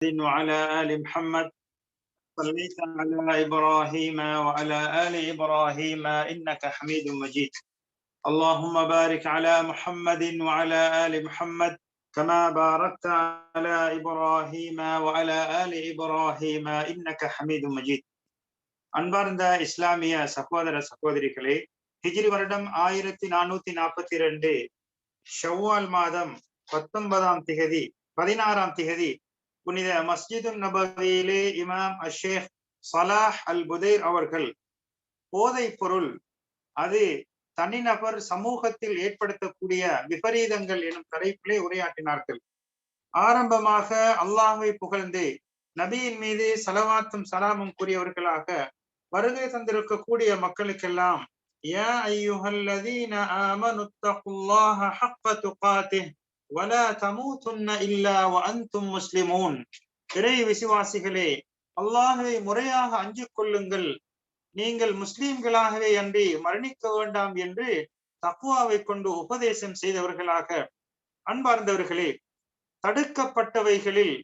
وعلى آل محمد صليت على إبراهيم وعلى آل إبراهيم إنك حميد مجيد اللهم بارك على محمد وعلى آل محمد كما باركت على إبراهيم وعلى آل إبراهيم إنك حميد مجيد அன்பார்ந்த இஸ்லாமிய சகோதர சகோதரிகளே ஹிஜ்ரி வருடம் ஆயிரத்தி நானூத்தி நாற்பத்தி ரெண்டு ஷவ்வால் மாதம் பத்தொன்பதாம் திகதி பதினாறாம் திகதி புனித மஸ்ஜிது நபவியிலே இமாம் அஷேக் சலாஹ் அல் புதைர் அவர்கள் போதைப் பொருள் அது தனிநபர் சமூகத்தில் ஏற்படுத்தக்கூடிய விபரீதங்கள் எனும் தலைப்பிலே உரையாற்றினார்கள். ஆரம்பமாக அல்லாஹை புகழ்ந்து நபியின் மீது சலவாத்தும் சலாமும் கூறியவர்களாக வருகை தந்திருக்கக்கூடிய மக்களுக்கெல்லாம் யா ஐயுஹல்லதீன ஆமனு ஹக்க துகாத்திஹ் வலா தமூதுன்ன இல்லா வஅன்தும் முஸ்லிமூன். இறை விசுவாசிகளே அல்லாஹை முறையாக அஞ்சு கொள்ளுங்கள். நீங்கள் முஸ்லிம்களாகவே அன்றி மரணிக்க வேண்டாம் என்று தக்குவாவை கொண்டு உபதேசம் செய்தவர்களாக. அன்பார்ந்தவர்களே தடுக்கப்பட்டவைகளில்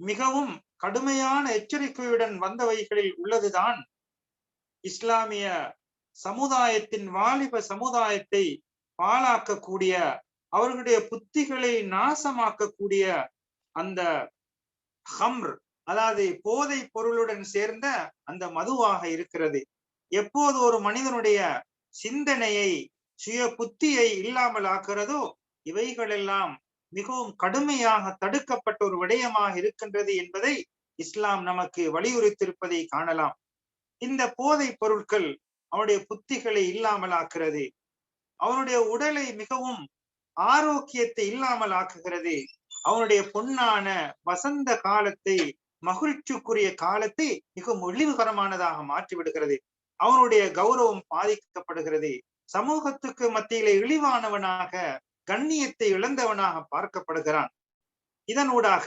மிகவும் கடுமையான எச்சரிக்கையுடன் வந்தவைகளில் உள்ளதுதான் இஸ்லாமிய சமுதாயத்தின் வாலிப சமுதாயத்தை பாழாக்கக்கூடிய அவர்களுடைய புத்திகளை நாசமாக்கக்கூடிய அந்த ஹம்ர் அதாவது போதை பொருளுடன் சேர்ந்த அந்த மதுவாக இருக்கிறது. எப்போது ஒரு மனிதனுடைய சிந்தனையை சுய புத்தியை இல்லாமல் ஆக்கிறதோ இவைகளெல்லாம் மிகவும் கடுமையாக தடுக்கப்பட்ட ஒரு விடயமாக இருக்கின்றது என்பதை இஸ்லாம் நமக்கு வலியுறுத்தியிருப்பதை காணலாம். இந்த போதை பொருட்கள் அவனுடைய புத்திகளை இல்லாமல் ஆக்குறது. அவனுடைய உடலை மிகவும் ஆரோக்கியத்தை இல்லாமல் ஆக்குகிறது. அவனுடைய பொன்னான வசந்த காலத்தை மகிழ்ச்சிக்குரிய காலத்தை மிகவும் ஒளிவுகரமானதாக மாற்றி விடுகிறது. அவனுடைய கௌரவம் பாதிக்கப்படுகிறது. சமூகத்துக்கு மத்தியிலே இழிவானவனாக கண்ணியத்தை இழந்தவனாக பார்க்கப்படுகிறான். இதனூடாக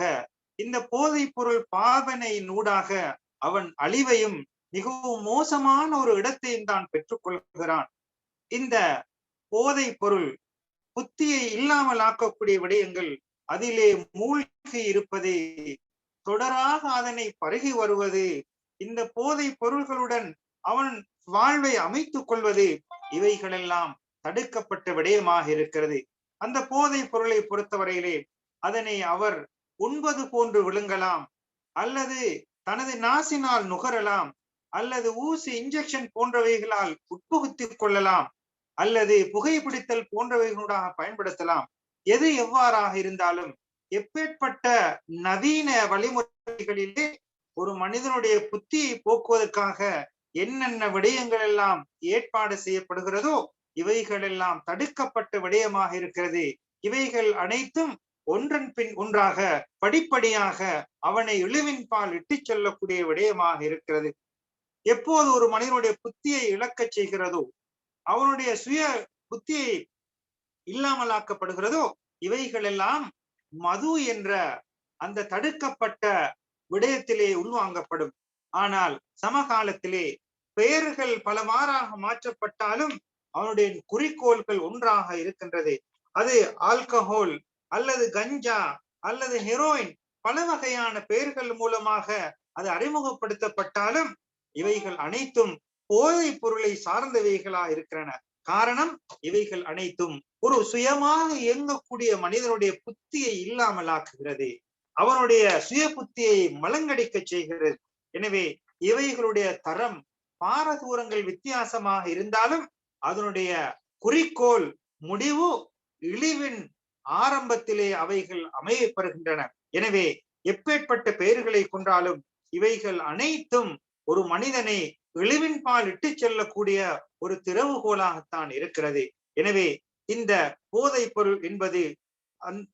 இந்த போதைப் பொருள் பாவனையின் ஊடாக அவன் அழிவையும் மிகவும் மோசமான ஒரு இடத்தையும் தான் பெற்றுக்கொள்கிறான் இந்த போதை பொருள் புத்தியை இல்லாமல் ஆக்கக்கூடிய விடயங்கள் அதிலே மூழ்கி இருப்பது தொடராக அதனை பருகி வருவது இந்த போதை பொருள்களுடன் அவன் வாழ்வை அமைத்துக் கொள்வது இவைகளெல்லாம் தடுக்கப்பட்ட விடயமாக இருக்கிறது. அந்த போதை பொருளை பொறுத்தவரையிலே அதனை அவர் உண்பது போன்று விழுங்கலாம் அல்லது தனது நாசினால் நுகரலாம் அல்லது ஊசி இன்ஜெக்ஷன் போன்றவைகளால் உட்புகுத்திக் கொள்ளலாம் அல்லது புகைப்பிடித்தல் போன்றவைகளூடாக பயன்படுத்தலாம். எது எவ்வாறாக இருந்தாலும் எப்பேற்பட்ட நவீன வழிமுறைகளிலே ஒரு மனிதனுடைய புத்தியை போக்குவதற்காக என்னென்ன விடயங்கள் எல்லாம் ஏற்பாடு செய்யப்படுகிறதோ இவைகள் எல்லாம் தடுக்கப்பட்ட விடயமாக இருக்கிறது. இவைகள் அனைத்தும் ஒன்றன் பின் ஒன்றாக படிப்படியாக அவனை இழிவின் பால் இட்டு செல்லக்கூடிய விடயமாக இருக்கிறது. எப்போது ஒரு மனிதனுடைய புத்தியை இழக்கச் செய்கிறதோ அவனுடைய சுய புத்தி இல்லாமலாக்கப்படுகிறதோ இவைகள் எல்லாம் மது என்ற அந்த தடுக்கப்பட்ட விடயத்திலே உள்வாங்கப்படும். ஆனால் சமகாலத்திலே பெயர்கள் பலவாறாக மாற்றப்பட்டாலும் அவனுடைய குறிக்கோள்கள் ஒன்றாக இருக்கின்றது. அது ஆல்கஹோல் அல்லது கஞ்சா அல்லது ஹெரோயின் பல வகையான பெயர்கள் மூலமாக அது அறிமுகப்படுத்தப்பட்டாலும் இவைகள் அனைத்தும் போதை பொருளை சார்ந்தவைகளா இருக்கிறன. காரணம் இவைகள் அனைத்தும் ஒரு சுயமாக இயங்கக்கூடிய மனிதனுடைய புத்தியை இல்லாமலாக்குகிறது. அவனுடைய சுய புத்தியை மலங்கடிக்க செய்கிறது. எனவே இவைகளுடைய தரம் பாரதூரங்கள் வித்தியாசமாக இருந்தாலும் அதனுடைய குறிக்கோள் முடிவு இழிவின் ஆரம்பத்திலே அவைகள் அமையப்பெறுகின்றன. எனவே எப்பேற்பட்ட பெயர்களை கொண்டாலும் இவைகள் அனைத்தும் ஒரு மனிதனை இழிவின் பால் இட்டு செல்லக்கூடிய ஒரு திறவுகோலாகத்தான் இருக்கிறது. எனவே இந்த போதை பொருள் என்பது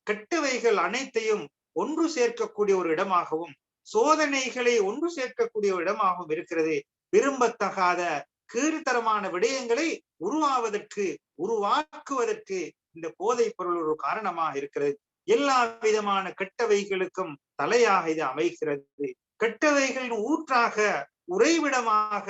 கெட்டவைகள் அனைத்தையும் ஒன்று சேர்க்கக்கூடிய ஒரு இடமாகவும் சோதனைகளை ஒன்று சேர்க்கக்கூடிய ஒரு இடமாகவும் இருக்கிறது. விரும்பத்தகாத கீழ்த்தரமான விடயங்களை உருவாவதற்கு உருவாக்குவதற்கு இந்த போதைப் பொருள் ஒரு காரணமாக இருக்கிறது. எல்லா விதமான கெட்டவைகளுக்கும் தலையாக இது அமைகிறது. கெட்டவைகளின் ஊற்றாக உறைவிடமாக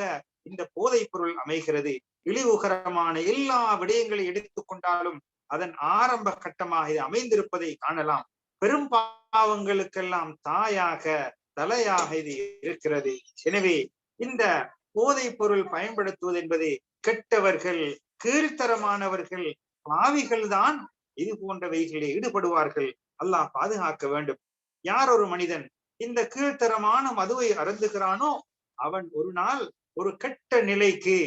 இந்த போதைப் பொருள் அமைகிறது. இழிவுகரமான எல்லா விடயங்களை எடுத்துக்கொண்டாலும் அதன் ஆரம்ப கட்டமாக இது அமைந்திருப்பதை காணலாம். பெரும் பாவங்களுக்கெல்லாம் தாயாக தலையாக இது இருக்கிறது. எனவே இந்த போதைப் பொருள் பயன்படுத்துவது என்பது கெட்டவர்கள் கீழ்த்தரமானவர்கள் பாவிகள் தான் இது போன்றவைகளில் ஈடுபடுவார்கள். அல்லாஹ் பாதுகாக்க வேண்டும். யார் ஒரு மனிதன் இந்த கீழ்த்தரமான மதுவை அருந்துகிறானோ அவன் ஒரு நாள் ஒரு கெட்ட நிலைக்கு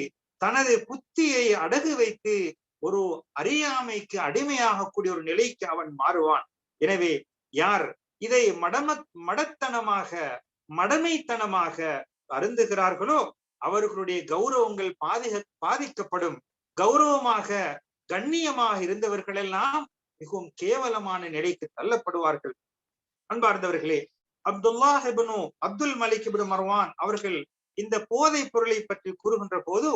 தனது புத்தியை அடகு வைத்து ஒரு அறியாமைக்கு அடிமையாகக்கூடிய ஒரு நிலைக்கு அவன் மாறுவான். எனவே யார் இதை மடம மடத்தனமாக மடமைத்தனமாக அருந்துகிறார்களோ அவர்களுடைய கௌரவங்கள் பாதிக பாதிக்கப்படும். கௌரவமாக கண்ணியமாக இருந்தவர்கள் எல்லாம் மிகவும் கேவலமான நிலைக்கு தள்ளப்படுவார்கள். அன்பார்ந்தவர்களே Abdullah ibn Abdul Malik ibn Marwan அவர்கள் இந்த போதைப் பொருளை பற்றி கூறுகின்ற போது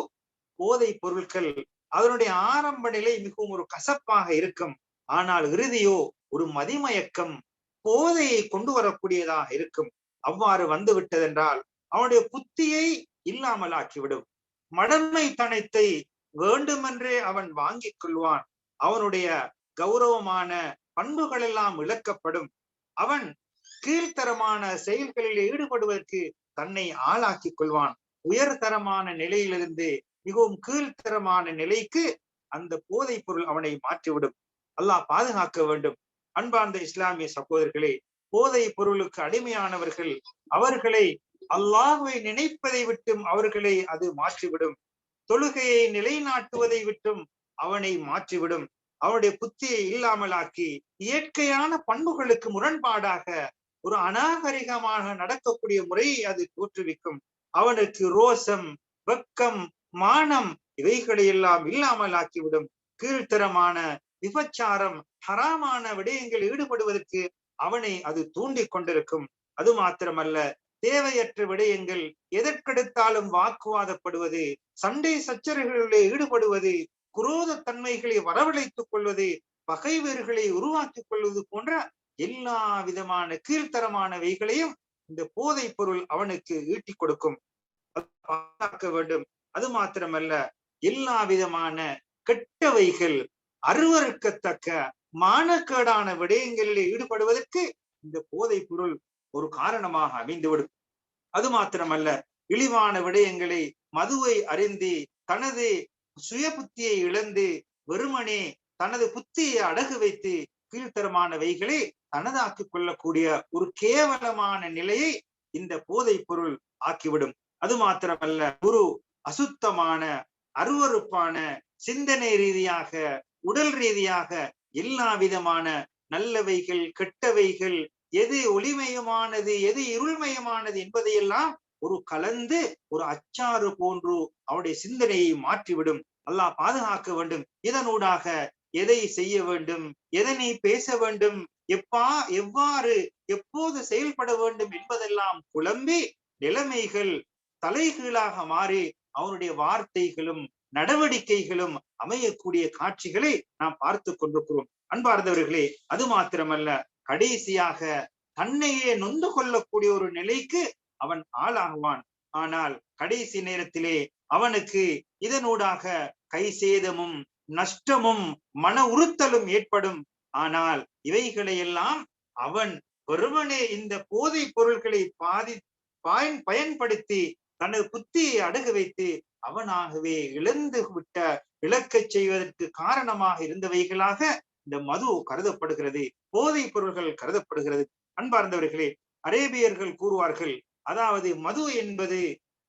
போதைப் பொருட்கள் அதனுடைய ஆரம்ப நிலை மிகவும் ஒரு கசப்பாக இருக்கும். ஆனால் இறுதியோ ஒரு மதிமயக்கம் போதையை கொண்டு வரக்கூடியதாக இருக்கும். அவ்வாறு வந்து விட்டதென்றால் அவனுடைய புத்தியை இல்லாமல் ஆக்கிவிடும் மடமை தனத்தை வேண்டுமென்றே அவன் வாங்கிக் கொள்வான். அவனுடைய கௌரவமான பண்புகள் எல்லாம் இழக்கப்படும். அவன் கீழ்த்தரமான செயல்களில் ஈடுபடுவதற்கு தன்னை ஆளாக்கிக் கொள்வான். உயர்தரமான நிலையிலிருந்து மிகவும் கீழ்த்தரமான நிலைக்கு அந்த போதைப் பொருள் அவனை மாற்றிவிடும். அல்லாஹ் பாதுகாக்க வேண்டும். அன்பார்ந்த இஸ்லாமிய சகோதரர்களே போதைப் பொருளுக்கு அடிமையானவர்கள் அவர்களை அல்லாஹுவை நினைப்பதை விட்டும் அவர்களை அது மாற்றிவிடும். தொழுகையை நிலைநாட்டுவதை விட்டும் அவனை மாற்றிவிடும். அவனுடைய புத்தியை இல்லாமலாக்கி இயற்கையான பண்புகளுக்கு முரண்பாடாக ஒரு அநாகரிகமாக நடக்கக்கூடிய முறையை அது தோற்றுவிக்கும். அவனுக்கு ரோசம் வெக்கம் மானம் இவைகளை எல்லாம் இல்லாமல் ஆக்கிவிடும். கீழ்த்தரமான விபச்சாரம் ஹராமான விடயங்கள் ஈடுபடுவதற்கு அவனை அது தூண்டிக் கொண்டிருக்கும். அது மாத்திரமல்ல தேவையற்ற விடயங்கள் எதற்கெடுத்தாலும் வாக்குவாதப்படுவது சண்டை சச்சரவுகளிலே ஈடுபடுவது குரோத தன்மைகளை வரவழைத்துக் கொள்வது பகைவர்களை உருவாக்கிக் கொள்வது போன்ற எல்லா விதமான கீழ்த்தரமானவைகளையும் இந்த போதைப் பொருள் அவனுக்கு ஈட்டி கொடுக்கும். பாதுகாக்க வேண்டும். அது மாத்திரமல்ல எல்லா விதமான கெட்டவைகள் அருவறுக்கத்தக்க மானக்கேடான விடயங்களில் ஈடுபடுவதற்கு இந்த போதைப் பொருள் ஒரு காரணமாக அமைந்துவிடும். அது மாத்திரமல்ல இழிவான விடயங்களை மதுவை அறிந்து தனது சுய புத்தியை இழந்து வெறுமனே தனது புத்தியை அடகு வைத்து கீழ்த்தரமானவைகளை தனதாக்கிக் கொள்ளக்கூடிய ஒரு கேவலமான நிலையை இந்த போதைப் பொருள் ஆக்கிவிடும். அது மாத்திரமல்ல குரு அசுத்தமான அருவறுப்பான சிந்தனை ரீதியாக உடல் ரீதியாக எல்லா விதமான நல்லவைகள் கெட்டவைகள் எது ஒளிமயமானது எது இருள்மயமானது என்பதையெல்லாம் ஒரு கலந்து ஒரு அச்சாறு போன்று அவருடைய சிந்தனையை மாற்றிவிடும். அல்லாஹ் பாதுகாக்க வேண்டும். இதனூடாக எதை செய்ய வேண்டும்? எதனை பேச வேண்டும்? எப்பா எவ்வாறு? எப்போது செயல்பட வேண்டும் என்பதெல்லாம் குழம்பி நிலைமைகள் தலைகீழாக மாறி அவனுடைய வார்த்தைகளும் நடவடிக்கைகளும் அமையக்கூடிய காட்சிகளை நாம் பார்த்து கொண்டிருக்கிறோம். அன்பார்ந்தவர்களே அது மாத்திரமல்ல. கடைசியாக தன்னையே நொந்து கொள்ளக்கூடிய ஒரு நிலைக்கு அவன் ஆளாகுவான். ஆனால் கடைசி நேரத்திலே அவனுக்கு இதனூடாக கை சேதமும் நஷ்டமும் மன உறுத்தலும் ஏற்படும். ஆனால் இவைகளையெல்லாம் அவன் ஒருவனே இந்த போதை பொருட்களை பாதி பயன் பயன்படுத்தி தனது புத்தியை அடகு வைத்து அவனாகவே இழந்து விட்ட இழக்கச் செய்வதற்கு காரணமாக இருந்தவைகளாக இந்த மது கருதப்படுகிறது. போதைப் பொருள்கள் கருதப்படுகிறது. அன்பார்ந்தவர்களே அரேபியர்கள் கூறுவார்கள் அதாவது மது என்பது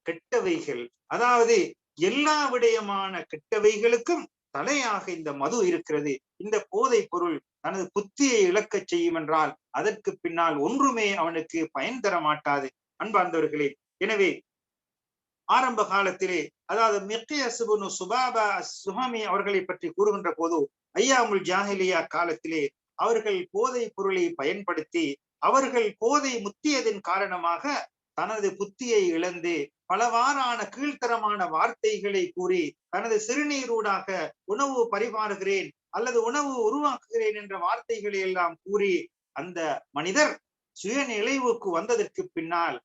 கெட்டவைகள். அதாவது எல்லா விடயமான கெட்டவைகளுக்கும் தலையாக இந்த மது இருக்கிறது. இந்த போதை பொருள் தனது புத்தியை இழக்கச் செய்யும் என்றால் அதற்கு பின்னால் ஒன்றுமே அவனுக்கு பயன் தர மாட்டாது. அன்பார்ந்தவர்களே எனவே ஆரம்ப காலத்திலே அதாவது மிக்கியசுபுனு சுபாபா சுஹாமி அவர்களை பற்றி கூறுகின்ற போது ஐயாமுல் ஜாஹிலியா காலத்திலே அவர்கள் போதை பொருளை பயன்படுத்தி அவர்கள் போதை முத்தியதன் காரணமாக தனது புத்தியை இழந்து பலவாறான கீழ்த்தரமான வார்த்தைகளை கூறி தனது சிறுநீரூடாக உணவு பரிமாறுகிறேன் அல்லது உணவு உருவாக்குகிறேன் என்ற வார்த்தைகளை எல்லாம் கூறி அந்த மனிதர் சுய நிலைவுக்கு வந்ததற்கு பின்னால்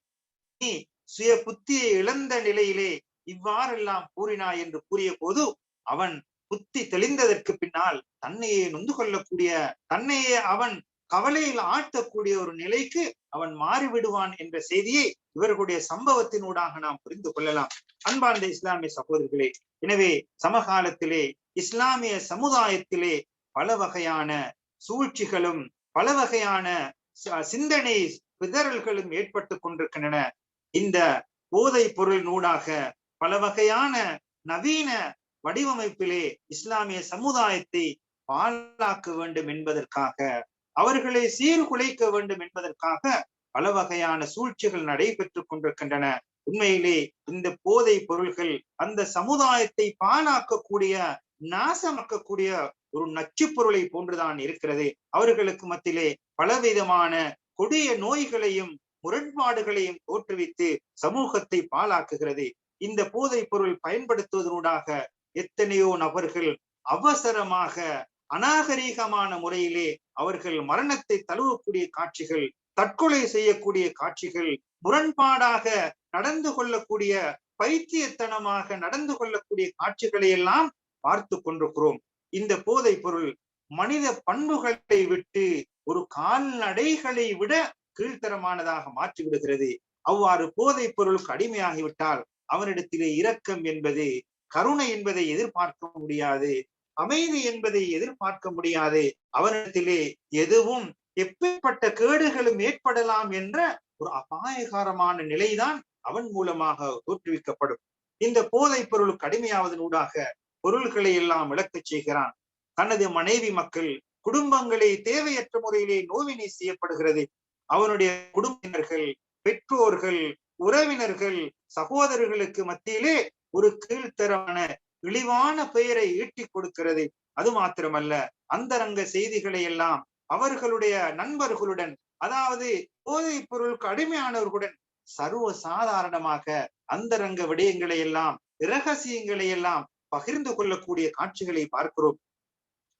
நீ சுய புத்தியை இழந்த நிலையிலே இவ்வாறெல்லாம் கூறினாய் என்று கூறிய போது அவன் புத்தி தெளிந்ததற்கு பின்னால் தன்னையே நொந்து கொள்ளக்கூடிய தன்னையே அவன் கவலையில் ஆட்டக்கூடிய ஒரு நிலைக்கு அவன் மாறிவிடுவான் என்ற செய்தியை இவர்களுடைய சம்பவத்தினூடாக நாம் புரிந்து கொள்ளலாம். அன்பார்ந்த இஸ்லாமிய சகோதரர்களே எனவே சமகாலத்திலே இஸ்லாமிய சமுதாயத்திலே பல வகையான சூழ்ச்சிகளும் பல வகையான சிந்தனை பிதறல்களும் ஏற்பட்டு கொண்டிருக்கின்றன. இந்த போதை பொருள் நூடாக பல வகையான நவீன வடிவமைப்பிலே இஸ்லாமிய சமுதாயத்தை பாலாக்க வேண்டும் என்பதற்காக அவர்களை சீர்குலைக்க வேண்டும் என்பதற்காக பல வகையான சூழ்ச்சிகள் நடைபெற்றுக் கொண்டிருக்கின்றன. உண்மையிலே இந்த போதை பொருள்கள் அந்த சமுதாயத்தை பாலாக்கக்கூடிய நாசமாக்கக்கூடிய ஒரு நச்சு பொருளை போன்றுதான் இருக்கிறது. அவர்களுக்கு மத்தியிலே பலவிதமான கொடிய நோய்களையும் முரண்பாடுகளையும் தோற்றுவித்து சமூகத்தை பாலாக்குகிறது இந்த போதைப் பொருள் பயன்படுத்துவதனூடாக எத்தனையோ நபர்கள் அவசரமாக அநாகரீகமான முறையிலே அவர்கள் மரணத்தை தழுவக்கூடிய காட்சிகள் தற்கொலை செய்யக்கூடிய காட்சிகள் முரண்பாடாக நடந்து கொள்ளக்கூடிய பைத்தியத்தனமாக நடந்து கொள்ளக்கூடிய காட்சிகளை எல்லாம் பார்த்து கொண்டிருக்கிறோம். இந்த போதை பொருள் மனித பண்புகளை விட்டு ஒரு கால்நடைகளை விட கீழ்த்தரமானதாக மாற்றி விடுகிறது அவ்வாறு போதை பொருளுக்கு அடிமையாகிவிட்டால் அவனிடத்திலே இரக்கம் என்பது கருணை என்பதை எதிர்பார்க்க முடியாது. அமைதி என்பதை எதிர்பார்க்க முடியாது அவனிடத்திலே எதுவும் எப்பேற்பட்ட கேடுகளும் ஏற்படலாம் என்ற ஒரு அபாயகாரமான நிலைதான் அவன் மூலமாக தோற்றுவிக்கப்படும். இந்த போதை பொருள் கடுமையாவதனூடாக பொருள்களை எல்லாம் விளக்கச் செய்கிறான். தனது மனைவி மக்கள் குடும்பங்களை தேவையற்ற முறையிலே நோவினை செய்யப்படுகிறது. அவனுடைய குடும்பினர்கள் பெற்றோர்கள் உறவினர்கள் சகோதரர்களுக்கு மத்தியிலே ஒரு கீழ்த்தரமான இழிவான பெயரை ஈட்டிக் கொடுக்கிறது. அது மாத்திரமல்ல அந்தரங்க செய்திகளை எல்லாம் அவர்களுடைய நண்பர்களுடன் அதாவது போதைப் பொருளுக்கு அடிமையானவர்களுடன் சர்வ சாதாரணமாக அந்தரங்க விடயங்களை எல்லாம் இரகசியங்களை எல்லாம் பகிர்ந்து கொள்ளக்கூடிய காட்சிகளை பார்க்கிறோம்.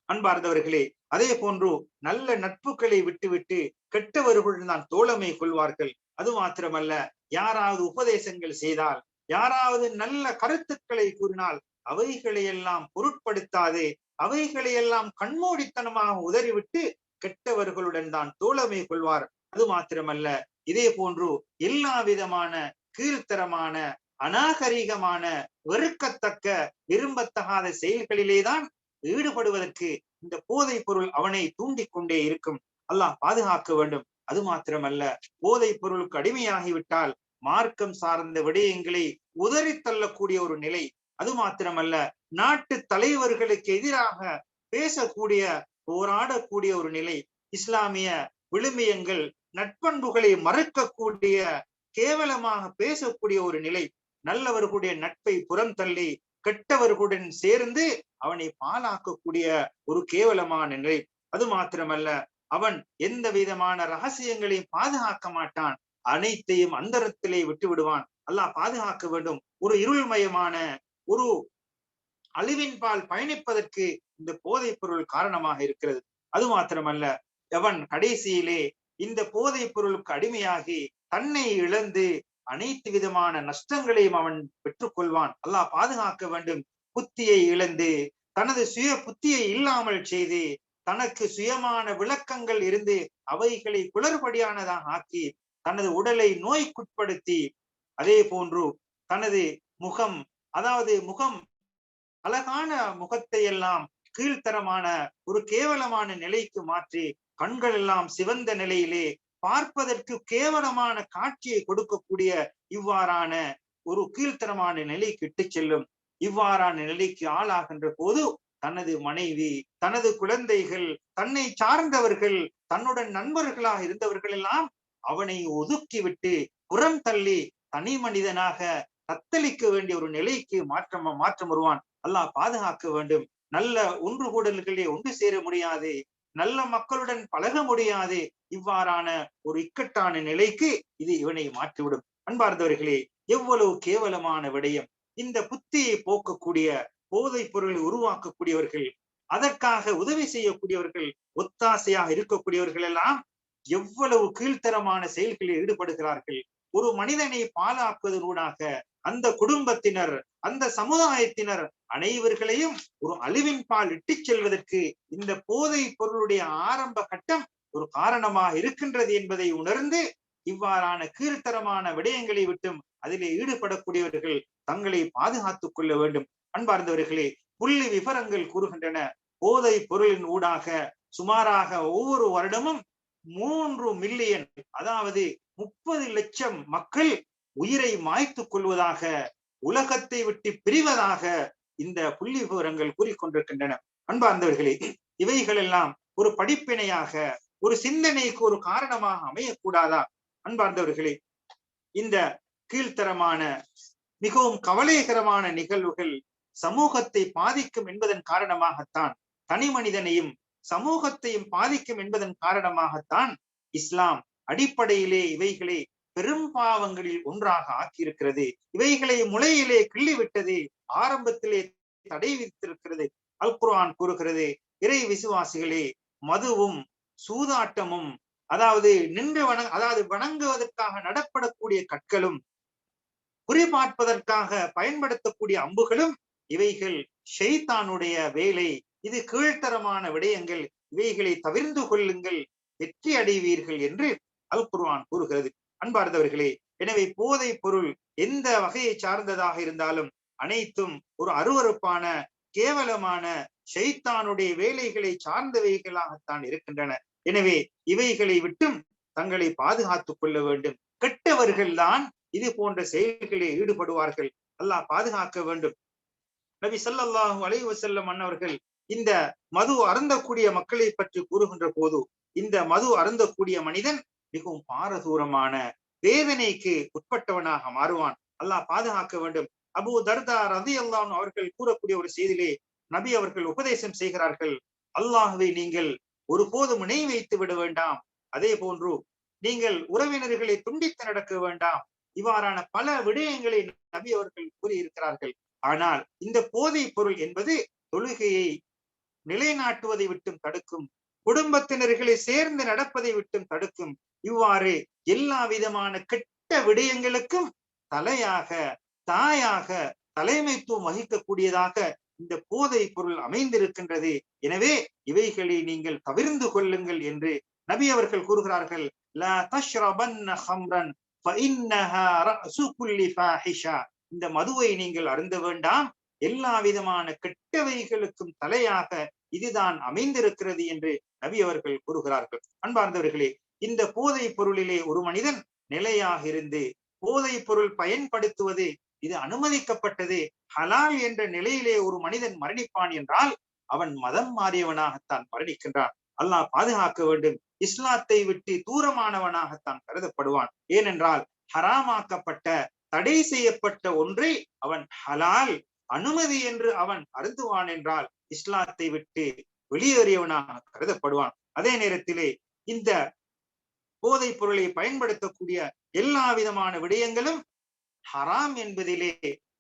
அன்பார்ந்தவர்களே அதே போன்று நல்ல நட்புகளை விட்டுவிட்டு கெட்டவர்களுடன் தான் தோழமை கொள்வார்கள். அது மாத்திரமல்ல யாராவது உபதேசங்கள் செய்தால் யாராவது நல்ல கருத்துக்களை கூறினால் அவைகளையெல்லாம் பொருட்படுத்தாதே பொருட்படுத்தாது கண்மூடித்தனமாக உதறிவிட்டு கெட்டவர்களுடன் தான் தோழமை கொள்வார். அது மாத்திரமல்ல இதே போன்று எல்லா விதமான கீழ்த்தரமான அநாகரிகமான வெறுக்கத்தக்க விரும்பத்தகாத செயல்களிலேதான் ஈடுபடுவதற்கு இந்த போதை பொருள் அவனை தூண்டிக் கொண்டே இருக்கும். அல்லாஹ் பாதுகாக்க வேண்டும். அது மாத்திரமல்ல போதை பொருளுக்கு அடிமையாகிவிட்டால் மார்க்கம் சார்ந்த விடயங்களை உதறி தள்ளக்கூடிய ஒரு நிலை அது மாத்திரமல்ல நாட்டு தலைவர்களுக்கு எதிராக பேசக்கூடிய போராடக்கூடிய ஒரு நிலை இஸ்லாமிய விழுமியங்கள் நட்பண்புகளை மறுக்கக்கூடிய கேவலமாக பேசக்கூடிய ஒரு நிலை நல்லவர்களுடைய நட்பை புறம் தள்ளி கெட்டவர்களுடன் சேர்ந்து அவனை பாலாக்கக்கூடிய ஒரு கேவலமான நிலை. அது மாத்திரமல்ல அவன் எந்த விதமான ரகசியங்களையும் பாதுகாக்க மாட்டான். அனைத்தையும் அந்தரத்திலே விட்டு விடுவான் அல்லாஹ் பாதுகாக்க வேண்டும். ஒரு இருள்மயமான ஒரு அழிவின் பால் பயணிப்பதற்கு இந்த போதைப் பொருள் காரணமாக இருக்கிறது. அது மாத்திரமல்ல எவன் கடைசியிலே இந்த போதைப் பொருளுக்கு அடிமையாகி தன்னை இழந்து அனைத்து விதமான நஷ்டங்களையும் அவன் பெற்றுக்கொள்வான். அல்லாஹ் பாதுகாக்க வேண்டும். புத்தியை இழந்து தனது சுய புத்தியை இல்லாமல் செய்து தனக்கு சுயமான விளக்கங்கள் இருந்து அவைகளை குளறுபடியானதாக ஆக்கி தனது உடலை நோய்க்குட்படுத்தி அதே போன்று தனது முகம் அதாவது முகம் அழகான முகத்தை எல்லாம் கீழ்த்தரமான ஒரு கேவலமான நிலைக்கு மாற்றி கண்கள் எல்லாம் சிவந்த நிலையிலே பார்ப்பதற்கு கேவலமான காட்சியை கொடுக்கக்கூடிய இவ்வாறான ஒரு கீழ்த்தரமான நிலைக்கு இட்டு செல்லும். இவ்வாறான நிலைக்கு ஆளாகின்ற போது தனது மனைவி தனது குழந்தைகள் தன்னை சார்ந்தவர்கள் தன்னுடன் நண்பர்களாக இருந்தவர்கள் எல்லாம் அவனை ஒதுக்கிவிட்டு புறம் தள்ளி தனி மனிதனாக தத்தளிக்க வேண்டிய ஒரு நிலைக்கு மாற்றம் மாற்றம் வருவான். அல்லாஹ் பாதுகாக்க வேண்டும். நல்ல ஒன்று கூடல்களே ஒன்று சேர முடியாது. நல்ல மக்களுடன் பழக முடியாது. இவ்வாறான ஒரு இக்கட்டான நிலைக்கு இது இவனை மாற்றிவிடும். அன்பார்ந்தவர்களே எவ்வளவு கேவலமான விடயம். இந்த புத்தியை போக்கக்கூடிய போதைப் பொருளை உருவாக்கக்கூடியவர்கள் அதற்காக உதவி செய்யக்கூடியவர்கள் ஒத்தாசையாக இருக்கக்கூடியவர்கள் எல்லாம் எவ்வளவு கீழ்த்தரமான செயல்களில் ஈடுபடுகிறார்கள். ஒரு மனிதனை பாலாக்குவதனூடாக அந்த குடும்பத்தினர் அந்த சமுதாயத்தினர் அனைவர்களையும் ஒரு அழிவின் பால் இட்டுச் செல்வதற்கு இந்த போதை பொருளுடைய ஆரம்ப கட்டம் ஒரு காரணமாக இருக்கின்றது என்பதை உணர்ந்து இவ்வாறான கீழ்த்தரமான விடயங்களை விட்டும் அதிலே ஈடுபடக்கூடியவர்கள் தங்களை பாதுகாத்துக் கொள்ள வேண்டும். அன்பார்ந்தவர்களே புள்ளி விவரங்கள் கூறுகின்றன. போதை பொருளின் ஊடாக சுமாராக ஒவ்வொரு வருடமும் மூன்று மில்லியன் அதாவது முப்பது லட்சம் மக்கள் உயிரை மாய்த்துக் கொள்வதாக உலகத்தை விட்டு பிரிவதாக இந்த புள்ளி விவரங்கள் கூறிக்கொண்டிருக்கின்றன. அன்பார்ந்தவர்களே இவைகள் எல்லாம் ஒரு படிப்பினையாக ஒரு சிந்தனைக்கு ஒரு காரணமாக அமையக்கூடாதா? அன்பார்ந்தவர்களே இந்த கீழ்த்தரமான மிகவும் கவலைகரமான நிகழ்வுகள் சமூகத்தை பாதிக்கும் என்பதன் காரணமாகத்தான் தனி மனிதனையும் சமூகத்தையும் பாதிக்கும் என்பதன் காரணமாகத்தான் இஸ்லாம் அடிப்படையிலே இவைகளை பெரும் பாவங்களில் ஒன்றாக ஆக்கியிருக்கிறது. இவைகளை முளையிலே கிள்ளிவிட்டது ஆரம்பத்திலே தடை விதித்திருக்கிறது. அல் குர்ஆன் கூறுகிறது இறை விசுவாசிகளே மதுவும் சூதாட்டமும் அதாவது நின்று வண அதாவது வணங்குவதற்காக நடப்படக்கூடிய கற்களும் குறிபார்ப்பதற்காக பயன்படுத்தக்கூடிய அம்புகளும் இவைகள் ஷெய்தானுடைய வேலை. இது கீழ்த்தரமான விடயங்கள். இவைகளை தவிர்ந்து கொள்ளுங்கள். வெற்றி அடைவீர்கள் என்று அல் குர்ஆன் கூறுகிறது. அன்பார்ந்தவர்களே எனவே போதை பொருள் எந்த வகையை சார்ந்ததாக இருந்தாலும் அனைத்தும் ஒரு அருவறுப்பான கேவலமான ஷைத்தானுடைய வேலைகளை சார்ந்தவைகளாகத்தான் இருக்கின்றன. எனவே இவைகளை விட்டும் தங்களை பாதுகாத்துக் கொள்ள வேண்டும். கெட்டவர்கள் தான் இது போன்ற செயல்களில் ஈடுபடுவார்கள். அல்லாஹ் பாதுகாக்க வேண்டும். நபி ஸல்லல்லாஹு அலைஹி வஸல்லம் அன்னவர்கள் இந்த மது அருந்தக்கூடிய மக்களை பற்றி கூறுகின்ற போது இந்த மது அருந்தக்கூடிய மனிதன் மிகவும் பாரதூரமான வேதனைக்கு உட்பட்டவனாக மாறுவான். அல்லாஹ் பாதுகாக்க வேண்டும். அபு தர்தா ரதி அல்லான் அவர்கள் கூறக்கூடிய ஒரு செய்தியிலே நபி அவர்கள் உபதேசம் செய்கிறார்கள். அல்லாஹுவை நீங்கள் ஒருபோதும் நினை வைத்து விட வேண்டாம். அதே போன்று நீங்கள் உறவினர்களை துண்டித்து நடக்க வேண்டாம். இவ்வாறான பல விடயங்களை நபி அவர்கள் கூறியிருக்கிறார்கள். ஆனால் இந்த போதை பொருள் என்பது தொழுகையை நிலைநாட்டுவதை விட்டும் தடுக்கும். குடும்பத்தினர்களை சேர்ந்து நடப்பதை விட்டும் தடுக்கும். இவ்வாறு எல்லா விதமான கெட்ட விடயங்களுக்கும் தலையாக தாயாக தலைமைத்துவம் வகிக்கக்கூடியதாக இந்த போதை பொருள் அமைந்திருக்கின்றது. எனவே இவைகளை நீங்கள் தவிர்ந்து கொள்ளுங்கள் என்று நபி அவர்கள் கூறுகிறார்கள். இந்த மதுவை நீங்கள் அருந்த வேண்டாம். எல்லா விதமான கெட்டவைகளுக்கும் தலையாக இதுதான் அமைந்திருக்கிறது என்று நபி அவர்கள் கூறுகிறார்கள். அன்பார்ந்தவர்களே இந்த போதை பொருளிலே ஒரு மனிதன் நிலையாக இருந்து போதை பொருள் பயன்படுத்துவது இது அனுமதிக்கப்பட்டது ஹலால் என்ற நிலையிலே ஒரு மனிதன் மரணிப்பான் என்றால் அவன் மதம் மாறியவனாகத்தான் மரணிக்கின்றான். அல்லாஹ் பாதுகாக்க வேண்டும். இஸ்லாத்தை விட்டு தூரமானவனாகத்தான் கருதப்படுவான். ஏனென்றால் ஹராமாக்கப்பட்ட தடை செய்யப்பட்ட ஒன்றை அவன் ஹலால் அனுமதி என்று அவன் அருந்துவான் என்றால் இஸ்லாத்தை விட்டு வெளியேறியவனாக கருதப்படுவான். அதே நேரத்திலே இந்த போதைப் பொருளை பயன்படுத்தக்கூடிய எல்லா விதமான விடயங்களும் ஹராம் என்பதிலே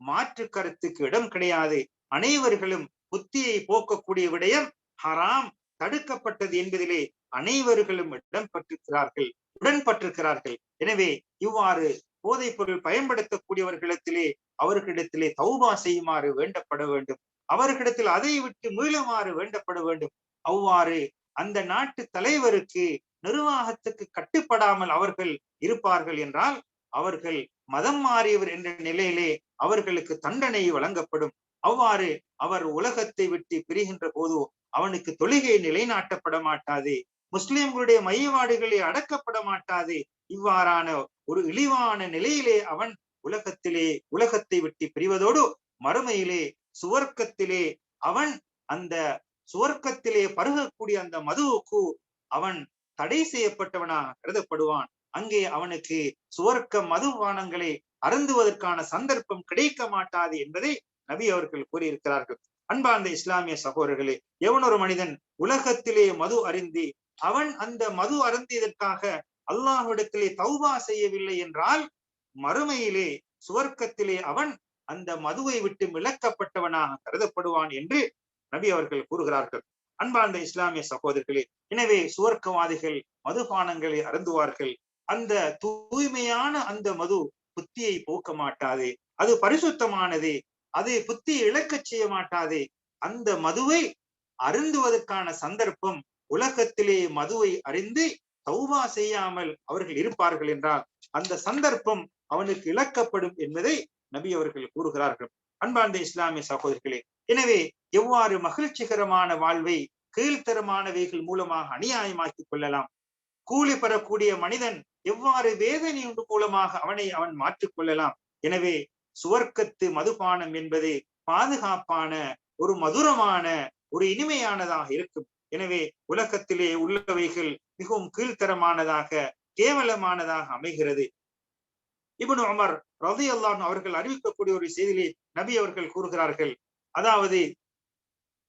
மாற்று கருத்துக்கு இடம் கிடையாது. அனைவர்களும் புத்தியை போக்கக்கூடிய விடயம் ஹராம் தடுக்கப்பட்டது என்பதிலே அனைவர்களும் இடம் பெற்றிருக்கிறார்கள் உடன்பட்டிருக்கிறார்கள். எனவே இவ்வாறு போதைப் பொருள் பயன்படுத்தக்கூடியவர்களிடத்திலே அவர்களிடத்திலே தௌபா செய்யுமாறு வேண்டப்பட வேண்டும். அவர்களிடத்தில் அதை விட்டு மீளுமாறு வேண்டப்பட வேண்டும். அவ்வாறு அந்த நாட்டு தலைவருக்கு நிர்வாகத்துக்கு கட்டுப்படாமல் அவர்கள் இருப்பார்கள் என்றால் அவர்கள் மதம் மாறியவர் என்ற நிலையிலே அவர்களுக்கு தண்டனை வழங்கப்படும். அவ்வாறு அவர் உலகத்தை விட்டு பிரிகின்ற போது அவனுக்கு தொழுகை நிலைநாட்டப்பட மாட்டாது. முஸ்லிம்களுடைய மையவாடுகளே அடக்கப்பட மாட்டாது. இவ்வாறான ஒரு இழிவான நிலையிலே அவன் உலகத்திலே உலகத்தை விட்டு பிரிவதோடு மறுமையிலே சுவர்க்கத்திலே அவன் அந்த சுவர்க்கத்திலே பருகக்கூடிய அந்த மதுவுக்கு அவன் தடை செய்யப்பட்டவனாக கருதப்படுவான். அங்கே அவனுக்கு சுவர்க்க மதுபானங்களை அருந்துவதற்கான சந்தர்ப்பம் கிடைக்க மாட்டாது என்பதை நபி அவர்கள் கூறியிருக்கிறார்கள். அன்பார்ந்த இஸ்லாமிய சகோதரர்களே எவனொரு மனிதன் உலகத்திலே மது அருந்தி அவன் அந்த மது அருந்தியதற்காக அல்லாஹ்விடத்திலே தௌபா செய்யவில்லை என்றால் மறுமையிலே சுவர்க்கத்திலே அவன் அந்த மதுவை விட்டு விளக்கப்பட்டவனாக கருதப்படுவான் என்று நபி அவர்கள் கூறுகிறார்கள். அன்பார்ந்த இஸ்லாமிய சகோதரர்களே எனவே சுவர்க்கவாதிகள் மதுபானங்களை அருந்துவார்கள். அந்த தூய்மையான அந்த மது புத்தியை போக்க மாட்டாது அது பரிசுத்தமானது அது புத்தி இழக்கச் செய்ய மாட்டாது அந்த மதுவை அருந்துவதற்கான சந்தர்ப்பம் உலகத்திலே மதுவை அறிந்து தௌபா செய்யாமல் அவர்கள் இருப்பார்கள் என்றால் அந்த சந்தர்ப்பம் அவனுக்கு இழக்கப்படும் என்பதை நபி அவர்கள் கூறுகிறார்கள். அன்பார்ந்த இஸ்லாமிய சகோதரிகளே எனவே எவ்வாறு மகிழ்ச்சிகரமான வாழ்வை கீழ்த்தரமானவைகள் மூலமாக அநியாயமாக்கிக் கொள்ளலாம்? கூலி பெறக்கூடிய மனிதன் எவ்வாறு வேதனை மூலமாக அவனை அவன் மாற்றிக் கொள்ளலாம்? எனவே சுவர்க்கத்து மதுபானம் என்பது பாதுகாப்பான ஒரு மதுரமான ஒரு இனிமையானதாக இருக்கும். எனவே உலகத்திலே உள்ளவைகள் மிகவும் கீழ்த்தரமானதாக கேவலமானதாக அமைகிறது. இபுன் உமர் ரதி அல்லான் அவர்கள் அறிவிக்கக்கூடிய ஒரு செய்தியிலே நபி அவர்கள் கூறுகிறார்கள் அதாவது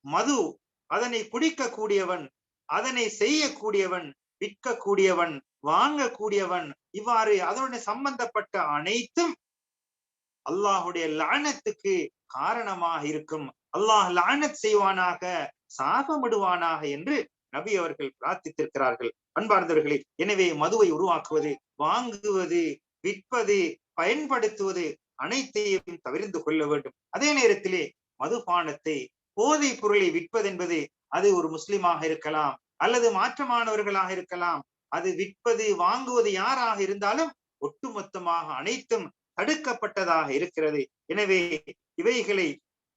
மது அதனை குடிக்கக்கூடியவன் அதனை செய்யக்கூடியவன் விற்கக்கூடியவன் வாங்கக்கூடியவன் இவ்வாறு அதனுடைய சம்பந்தப்பட்ட அனைத்தும் அல்லாஹுடைய லானத்துக்கு காரணமாக இருக்கும். அல்லாஹ் லானத் செய்வானாக சாபமிடுவானாக என்று நபி அவர்கள் பிரார்த்தித்திருக்கிறார்கள். அன்பார்ந்தவர்களே எனவே மதுவை உருவாக்குவது வாங்குவது விற்பது பயன்படுத்துவது அனைத்தையும் தவிர்த்து கொள்ள வேண்டும். அதே நேரத்திலே மதுபானத்தை போதை பொருளை விற்பதென்பது அது ஒரு முஸ்லிமாக இருக்கலாம் அல்லது மாற்றமானவர்களாக இருக்கலாம். அது விற்பது வாங்குவது யாராக இருந்தாலும் ஒட்டுமொத்தமாக அனைத்தும் தடுக்கப்பட்டதாக இருக்கிறது. எனவே இவைகளை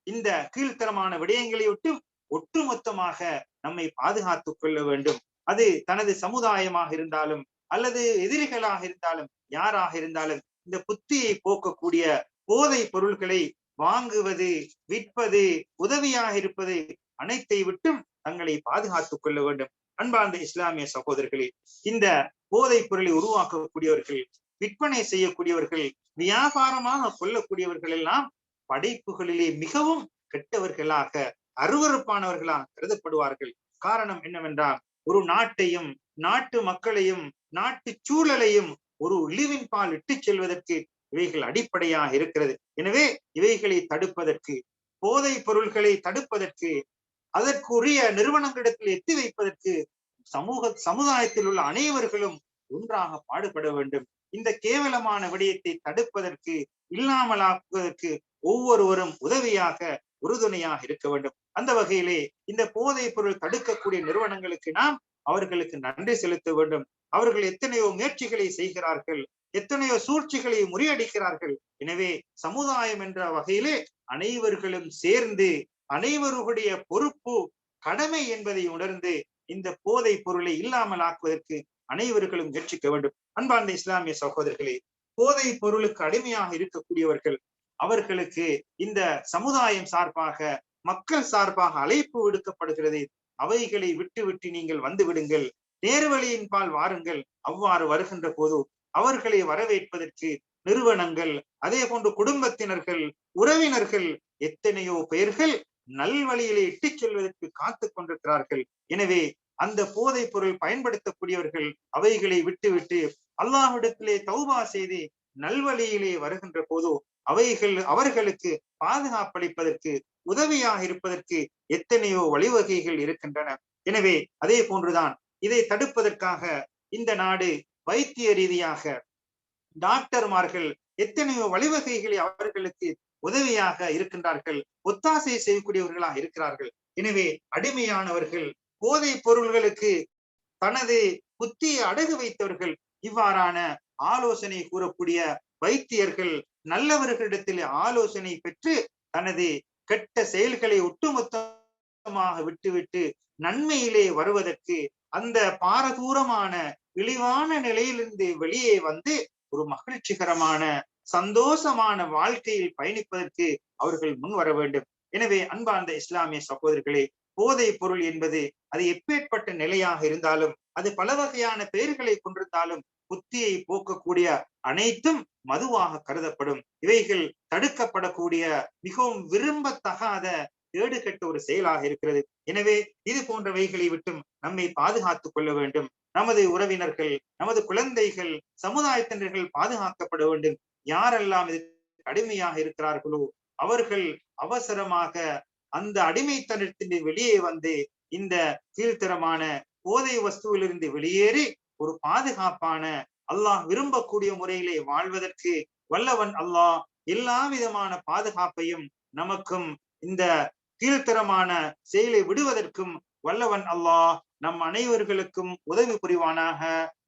இந்த கீழ்த்தரமான விடயங்களை விட்டு ஒட்டுமொத்தமாக நம்மை பாதுகாத்துக் கொள்ள வேண்டும். அது தனது சமுதாயமாக இருந்தாலும் அல்லது எதிரிகளாக இருந்தாலும் யாராக இருந்தாலும் இந்த புத்தியை போக்கக்கூடிய போதை பொருள்களை வாங்குவது விற்பது உதவியாக இருப்பது அனைத்தை விட்டும் தங்களை பாதுகாத்துக் கொள்ள வேண்டும். அன்பார்ந்த இஸ்லாமிய சகோதரர்களே இந்த போதைப் பொருளை உருவாக்கக்கூடியவர்கள் விற்பனை செய்யக்கூடியவர்கள் வியாபாரமாக கொள்ளக்கூடியவர்கள் எல்லாம் படைப்புகளிலே மிகவும் கெட்டவர்களாக அருவறுப்பானவர்களாக கருதப்படுவார்கள். காரணம் என்னவென்றால் ஒரு நாட்டையும் நாட்டு மக்களையும் நாட்டு சூழலையும் ஒரு இழிவின் பால் இட்டுச் செல்வதற்கு இவைகள் அடிப்படையாக இருக்கிறது. எனவே இவைகளை தடுப்பதற்கு போதை பொருள்களை தடுப்பதற்கு அதற்குரிய நிறுவனங்களிடத்தில் எத்தி வைப்பதற்கு சமூக சமுதாயத்தில் உள்ள அனைவர்களும் ஒன்றாக பாடுபட வேண்டும். இந்த கேவலமான விடயத்தை தடுப்பதற்கு இல்லாமலாக்குவதற்கு ஒவ்வொருவரும் உதவியாக உறுதுணையாக இருக்க வேண்டும். அந்த வகையிலே இந்த போதைப் பொருள் தடுக்கக்கூடிய நிறுவனங்களுக்கு நாம் அவர்களுக்கு நன்றி செலுத்த வேண்டும். அவர்கள் எத்தனையோ முயற்சிகளை செய்கிறார்கள் எத்தனையோ சூழ்ச்சிகளை முறியடிக்கிறார்கள். எனவே சமுதாயம் என்ற வகையிலே அனைவர்களும் சேர்ந்து அனைவருடைய பொறுப்பு கடமை என்பதை உணர்ந்து இந்த போதை பொருளை இல்லாமல் ஆக்குவதற்கு அனைவர்களும் முயற்சிக்க வேண்டும். அன்பார்ந்த இஸ்லாமிய சகோதரர்களே போதை பொருளுக்கு அடிமையாக இருக்கக்கூடியவர்கள் அவர்களுக்கு இந்த சமுதாயம் சார்பாக மக்கள் சார்பாக அழைப்பு விடுக்கப்படுகிறது. அவைகளை விட்டு விட்டு நீங்கள் வந்து விடுங்கள். நேர்வழியின் பால் வாருங்கள். அவ்வாறு வருகின்ற போது அவர்களை வரவேற்பதற்கு நிறுவனங்கள் அதே போன்று குடும்பத்தினர்கள் உறவினர்கள் எத்தனையோ பெயர்கள் நல்வழியிலே இட்டுச் செல்வதற்கு காத்து கொண்டிருக்கிறார்கள். எனவே அந்த போதைப் பொருள் பயன்படுத்தக்கூடியவர்கள் அவைகளை விட்டுவிட்டு அல்லாஹ்விடத்திலே தௌபா செய்து நல்வழியிலே வருகின்ற போது அவைகள் அவர்களுக்கு பாதுகாப்பளிப்பதற்கு உதவியாக இருப்பதற்கு எத்தனையோ வழிவகைகள் இருக்கின்றன. எனவே அதே போன்றுதான் இதை தடுப்பதற்காக இந்த நாடு வைத்திய ரீதியாக டாக்டர்மார்கள் எத்தனையோ வழிவகைகளை அவர்களுக்கு உதவியாக இருக்கின்றார்கள் ஒத்தாசை செய்யக்கூடியவர்களாக இருக்கிறார்கள். எனவே அடிமையானவர்கள் போதை பொருள்களுக்கு தனது புத்தியை அடகு வைத்தவர்கள் இவ்வாறான ஆலோசனை கூறக்கூடிய வைத்தியர்கள் நல்லவர்களிடத்தில் ஆலோசனை பெற்று தனது கெட்ட செயல்களை ஒட்டுமொத்தமாக விட்டுவிட்டு நன்மையிலே வருவதற்கு அந்த பாரதூரமான இழிவான நிலையிலிருந்து வெளியே வந்து ஒரு மகிழ்ச்சிகரமான சந்தோஷமான வாழ்க்கையில் பயணிப்பதற்கு அவர்கள் முன் வர வேண்டும். எனவே அன்பார்ந்த இஸ்லாமிய சகோதரர்களே போதை பொருள் என்பது அது எப்பேற்பட்ட நிலையாக இருந்தாலும் அது பல வகையான பெயர்களை கொண்டிருந்தாலும் புத்தியை போக்கக்கூடிய அனைத்தும் மதுவாக கருதப்படும். இவைகள் தடுக்கப்படக்கூடிய மிகவும் விரும்பத்தகாத கேடுகட்ட ஒரு செயலாக இருக்கிறது. எனவே இது போன்றவைகளை விட்டும் நம்மை பாதுகாத்துக் கொள்ள வேண்டும். நமது உறவினர்கள் நமது குழந்தைகள் சமுதாயத்தினர்கள் பாதுகாக்கப்பட வேண்டும். யாரெல்லாம் இது கடுமையாக இருக்கிறார்களோ அவர்கள் அவசரமாக அந்த அடிமைத்தனத்தின் வெளியே வந்து இந்த கீழ்த்தரமான போதை வஸ்துவிலிருந்து வெளியேறி ஒரு பாதுகாப்பான அல்லாஹ் விரும்பக்கூடிய முறையிலே வாழ்வதற்கு வல்லவன் அல்லாஹ். எல்லா விதமான பாதுகாப்பையும் நமக்கும் இந்த கீழ்த்தரமான செயலை விடுவதற்கும் வல்லவன் அல்லாஹ். நம் அனைவர்களுக்கும் உதவி புரிவானாக.